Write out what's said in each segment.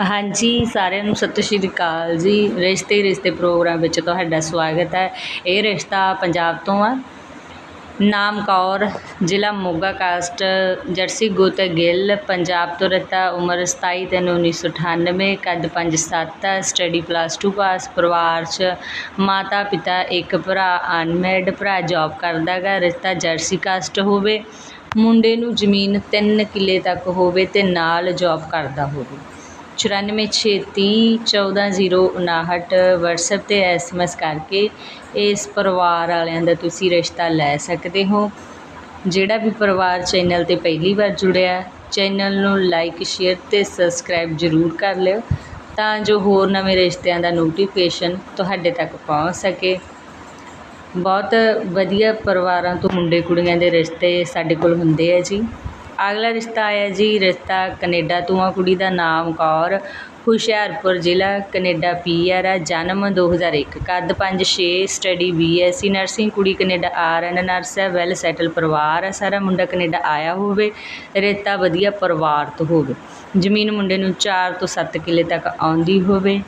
ਹਾਂਜੀ, ਸਾਰਿਆਂ ਨੂੰ ਸਤਿ ਸ਼੍ਰੀ ਅਕਾਲ ਜੀ। ਰਿਸ਼ਤੇ ਰਿਸ਼ਤੇ ਪ੍ਰੋਗਰਾਮ ਵਿੱਚ ਤੁਹਾਡਾ ਸਵਾਗਤ ਹੈ। ਇਹ ਰਿਸ਼ਤਾ ਪੰਜਾਬ ਤੋਂ ਆ। ਨਾਮ ਕੌਰ, ਜ਼ਿਲ੍ਹਾ ਮੋਗਾ ਕਾਸਟ, ਜਰਸੀ ਗੁੱਤ ਗਿੱਲ, ਪੰਜਾਬ ਤੋਂ ਰਤਾ ਉਮਰ 27 ਤਿੰਨ 1998 ਕੱਦ 5'7 ਸਟੱਡੀ ਪਲੱਸ 2 ਪਾਸ, ਪਰਿਵਾਰ 'ਚ ਮਾਤਾ ਪਿਤਾ ਇੱਕ ਭਰਾ ਅਨਮੈਡ ਭਰਾ ਜੌਬ ਕਰਦਾ ਗਾ ਰਿਸ਼ਤਾ ਜਰਸੀ ਕਾਸਟ ਹੋਵੇ। ਮੁੰਡੇ ਨੂੰ ਜ਼ਮੀਨ 3 ਕਿੱਲੇ ਤੱਕ ਹੋਵੇ ਤੇ ਨਾਲ ਜੌਬ ਕਰਦਾ ਹੋਵੇ। ਚੁਰਾਨਵੇਂ ਛੇਤੀ ਚੌਦਾਂ ਜ਼ੀਰੋ ਉਨਾਹਠ ਵਟਸਐਪ 'ਤੇ ਐਸਐਮਐਸ ਕਰਕੇ ਇਸ ਪਰਿਵਾਰ ਵਾਲਿਆਂ ਦਾ ਤੁਸੀਂ ਰਿਸ਼ਤਾ ਲੈ ਸਕਦੇ ਹੋ। ਜਿਹੜਾ ਵੀ ਪਰਿਵਾਰ ਚੈਨਲ 'ਤੇ ਪਹਿਲੀ ਵਾਰ ਜੁੜਿਆ ਚੈਨਲ ਨੂੰ ਲਾਈਕ ਸ਼ੇਅਰ ਅਤੇ ਸਬਸਕ੍ਰਾਈਬ ਜ਼ਰੂਰ ਕਰ ਲਿਓ ਤਾਂ ਜੋ ਹੋਰ ਨਵੇਂ ਰਿਸ਼ਤਿਆਂ ਦਾ ਨੋਟੀਫਿਕੇਸ਼ਨ ਤੁਹਾਡੇ ਤੱਕ ਪਹੁੰਚ ਸਕੇ। ਬਹੁਤ ਵਧੀਆ ਪਰਿਵਾਰਾਂ ਤੋਂ ਮੁੰਡੇ ਕੁੜੀਆਂ ਦੇ ਰਿਸ਼ਤੇ ਸਾਡੇ ਕੋਲ ਹੁੰਦੇ ਆ ਜੀ। ਅਗਲਾ ਰਿਸ਼ਤਾ ਆਇਆ ਜੀ, ਰਿਸ਼ਤਾ ਕੈਨੇਡਾ ਤੋਂ ਆ ਕੁੜੀ ਦਾ ਨਾਮ ਕੌਰ, ਹੁਸ਼ਿਆਰਪੁਰ ਜ਼ਿਲ੍ਹਾ ਕੈਨੇਡਾ ਪੀਆਰ ਆ, ਜਨਮ 2001 ਕੱਦ 5'6 ਸਟੱਡੀ ਬੀਐਸਸੀ ਨਰਸਿੰਗ ਕੁੜੀ ਕੈਨੇਡਾ ਆਰ ਐਨ ਨਰਸ ਹੈ ਵੈਲ ਸੈਟਲ ਪਰਿਵਾਰ ਆ, ਸਾਰਾ ਮੁੰਡਾ ਕੈਨੇਡਾ ਆਇਆ ਹੋਵੇ ਰਿਸ਼ਤਾ ਵਧੀਆ ਪਰਿਵਾਰ ਤੋਂ ਹੋਵੇ, ਜ਼ਮੀਨ ਮੁੰਡੇ ਨੂੰ 4 ਤੋਂ 7 ਕਿੱਲੇ ਤੱਕ ਆਉਂਦੀ ਹੋਵੇ।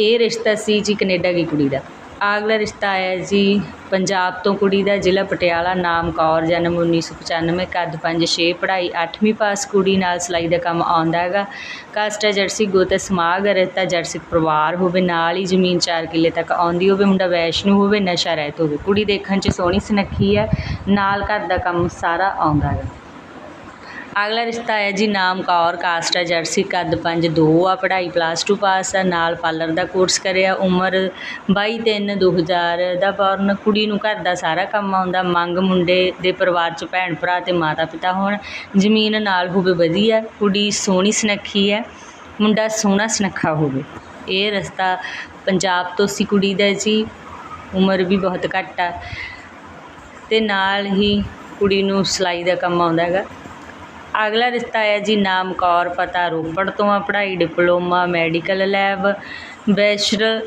ਇਹ ਰਿਸ਼ਤਾ ਸੀ ਜੀ ਕੈਨੇਡਾ ਦੀ ਕੁੜੀ ਦਾ। ਅਗਲਾ ਰਿਸ਼ਤਾ ਆਇਆ ਜੀ। ਪੰਜਾਬ ਤੋਂ ਕੁੜੀ ਦਾ ਜ਼ਿਲ੍ਹਾ ਪਟਿਆਲਾ, ਨਾਮ ਕੌਰ, ਜਨਮ 1995 ਕੱਦ 5'6 ਪੜ੍ਹਾਈ 8ਵੀਂ ਪਾਸ ਕੁੜੀ ਨਾਲ ਸਿਲਾਈ ਦਾ ਕੰਮ ਆਉਂਦਾ ਹੈਗਾ। ਕਾਸਟ ਜਰਸੀ ਗੋਤ, ਸਮਾਗ ਰਿਸ਼ਤਾ ਜਰਸੀ ਪਰਿਵਾਰ ਹੋਵੇ, ਨਾਲ ਹੀ ਜ਼ਮੀਨ 4 ਕਿੱਲੇ ਤੱਕ ਆਉਂਦੀ ਹੋਵੇ, ਮੁੰਡਾ ਵੈਸ਼ਨੂ ਹੋਵੇ, ਨਸ਼ਾ ਰਹਿਤ ਹੋਵੇ। ਕੁੜੀ ਦੇਖਣ 'ਚ ਸੋਹਣੀ ਸੁਨੱਖੀ ਹੈ, ਨਾਲ ਘਰ ਦਾ ਕੰਮ ਸਾਰਾ ਆਉਂਦਾ ਹੈਗਾ। ਅਗਲਾ ਰਿਸ਼ਤਾ ਹੈ ਜੀ ਨਾਮ ਕੌਰ, ਕਾਸਟ ਹੈ ਜਰਸੀ ਕੱਦ 5 2 ਆ ਪੜ੍ਹਾਈ ਪਲੱਸ 2 ਪਾਸ ਆ, ਨਾਲ ਪਾਰਲਰ ਦਾ ਕੋਰਸ ਕਰਿਆ, ਉਮਰ 22 3 2000 ਦਾ ਬੌਰਨ ਕੁੜੀ ਨੂੰ ਘਰ ਦਾ ਸਾਰਾ ਕੰਮ ਆਉਂਦਾ, ਮੰਗ ਮੁੰਡੇ ਦੇ ਪਰਿਵਾਰ ਚ ਭੈਣ ਭਰਾ ਤੇ ਮਾਤਾ ਪਿਤਾ ਹੋਣ, ਜ਼ਮੀਨ ਨਾਲ ਹੋਵੇ ਵਧੀਆ, ਕੁੜੀ ਸੋਹਣੀ ਸੁਨੱਖੀ ਹੈ, ਮੁੰਡਾ ਸੋਹਣਾ ਸੁਨੱਖਾ ਹੋਵੇ। ਇਹ ਰਸਤਾ ਪੰਜਾਬ ਤੋਂ ਸੀ ਕੁੜੀ ਦਾ ਜੀ, ਉਮਰ ਵੀ ਬਹੁਤ ਘੱਟ ਆ, ਤੇ ਨਾਲ ਹੀ ਕੁੜੀ ਨੂੰ ਸਿਲਾਈ ਦਾ ਕੰਮ ਆਉਂਦਾ ਹੈਗਾ। ਅਗਲਾ ਰਿਸ਼ਤਾ ਹੈ ਜੀ ਨਾਮ ਕੌਰ, ਪਤਾ ਰੋਪੜ ਤੋਂ ਆ, ਪੜ੍ਹਾਈ, diploma, medical lab, bachelor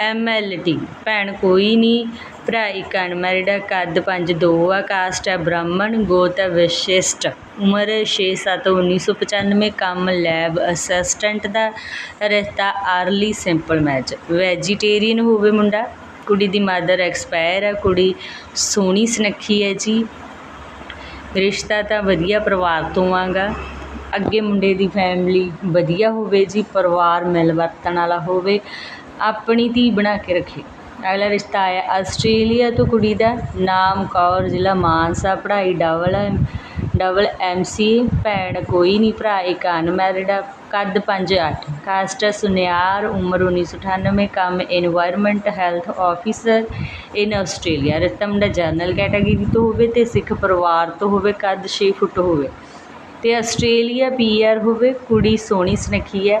MLT ਭੈਣ ਕੋਈ ਨਹੀਂ, ਭਰਾ ਇੱਕ ਅਨਮੈਰਿਡ ਕੱਦ 5 2 ਆ, ਕਾਸਟ ਹੈ ਬ੍ਰਾਹਮਣ, ਗੋਤ ਹੈ ਵਿਸ਼ਿਸ਼ਟ। ਉਮਰ 6 7 1995 ਕੰਮ ਲੈਬ ਅਸਿਸਟੈਂਟ ਦਾ ਰਿਸ਼ਤਾ ਆਰਲੀ ਸਿੰਪਲ ਮੈਚ ਵੈਜੀਟੇਰੀਅਨ ਹੋਵੇ ਮੁੰਡਾ, ਕੁੜੀ ਦੀ ਮਦਰ ਐਕਸਪਾਇਰ ਹੈ, ਕੁੜੀ ਸੋਹਣੀ ਸੁਨੱਖੀ ਹੈ ਜੀ। ਰਿਸ਼ਤਾ ਤਾਂ ਵਧੀਆ ਪਰਿਵਾਰ ਤੋਂ ਆਗਾ। ਅੱਗੇ ਮੁੰਡੇ ਦੀ ਫੈਮਿਲੀ ਵਧੀਆ ਹੋਵੇ ਜੀ, ਪਰਿਵਾਰ ਮਿਲ ਵਰਤਣ ਵਾਲਾ ਹੋਵੇ, ਆਪਣੀ ਧੀ ਬਣਾ ਕੇ ਰੱਖੇ। ਅਗਲਾ ਰਿਸ਼ਤਾ ਆਇਆ ਆਸਟ੍ਰੇਲੀਆ ਤੋਂ ਕੁੜੀ ਦਾ, ਨਾਮ ਕੌਰ, ਜ਼ਿਲ੍ਹਾ ਮਾਨਸਾ, ਪੜ੍ਹਾਈ ਡਬਲ ਡਬਲ ਐਮ ਸੀ ਭੈਣ ਕੋਈ ਨਹੀਂ, ਭਰਾ ਇੱਕ ਅਨਮੈਰਿਡ ਆ। ਕੱਦ ਪੰਜ ਅੱਠ। ਕਾਸਟ ਸੁਨਿਆਰ, ਉਮਰ ਉੱਨੀ ਸੌ ਅਠਾਨਵੇਂ, ਕੰਮ environment health officer in Australia ਰਤਮਡਾ general category ਤੋਂ ਹੋਵੇ ਅਤੇ ਸਿੱਖ ਪਰਿਵਾਰ ਤੋਂ ਹੋਵੇ, ਕੱਦ ਛੇ ਫੁੱਟ ਹੋਵੇ। ਅਤੇ ਆਸਟ੍ਰੇਲੀਆ ਪੀ ਆਰ ਹੋਵੇ, ਕੁੜੀ ਸੋਹਣੀ ਸੁਨੱਖੀ ਹੈ।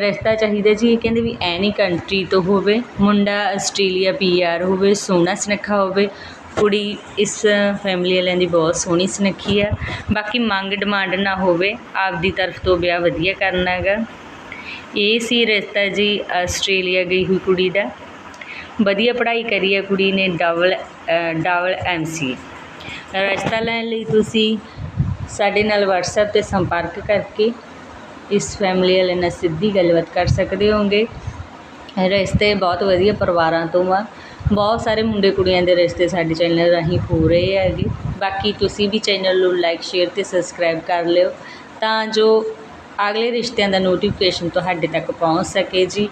ਰਸਤਾ ਚਾਹੀਦਾ ਜੀ, ਇਹ ਕਹਿੰਦੇ ਵੀ ਐਨੀ ਕੰਟਰੀ ਤੋਂ ਹੋਵੇ। ਮੁੰਡਾ ਆਸਟ੍ਰੇਲੀਆ ਪੀ ਆਰ ਹੋਵੇ, ਸੋਹਣਾ ਸੁਨੱਖਾ ਹੋਵੇ। ਕੁੜੀ ਇਸ ਫੈਮਿਲੀ ਵਾਲਿਆਂ ਦੀ ਬਹੁਤ ਸੋਹਣੀ ਸੁਨੱਖੀ ਆ। ਬਾਕੀ ਮੰਗ ਡਿਮਾਂਡ ਨਾ ਹੋਵੇ, ਆਪਦੀ ਤਰਫ ਤੋਂ ਵਿਆਹ ਵਧੀਆ ਕਰਨਾ ਹੈਗਾ ਇਹ ਸੀ ਰਿਸ਼ਤਾ ਜੀ ਆਸਟ੍ਰੇਲੀਆ ਗਈ ਹੋਈ ਕੁੜੀ ਦਾ। ਵਧੀਆ ਪੜ੍ਹਾਈ ਕਰੀ ਹੈ ਕੁੜੀ ਨੇ ਡਬਲ ਡਬਲ ਐਮਸੀ ਰਿਸ਼ਤਾ ਲੈਣ ਲਈ ਤੁਸੀਂ ਸਾਡੇ ਨਾਲ WhatsApp ਤੇ ਸੰਪਰਕ ਕਰਕੇ ਇਸ ਫੈਮਿਲੀ ਵਾਲੇ ਨਾਲ ਸਿੱਧੀ ਗੱਲਬਾਤ ਕਰ ਸਕਦੇ ਹੋਗੇ ਰਿਸ਼ਤੇ ਬਹੁਤ ਵਧੀਆ ਪਰਿਵਾਰਾਂ ਤੋਂ ਆ। ਬਹੁਤ ਸਾਰੇ ਮੁੰਡੇ ਕੁੜੀਆਂ ਦੇ ਰਿਸ਼ਤੇ ਸਾਡੇ ਚੈਨਲ ਰਾਹੀਂ ਹੋ ਰਹੇ ਹੈਗੇ। ਬਾਕੀ ਤੁਸੀਂ ਵੀ ਚੈਨਲ ਨੂੰ ਲਾਈਕ ਸ਼ੇਅਰ ਤੇ ਸਬਸਕ੍ਰਾਈਬ ਕਰ ਲਿਓ ਤਾਂ ਜੋ ਅਗਲੇ ਰਿਸ਼ਤਿਆਂ ਦਾ ਨੋਟੀਫਿਕੇਸ਼ਨ ਤੁਹਾਡੇ ਤੱਕ ਪਹੁੰਚ ਸਕੇ ਜੀ।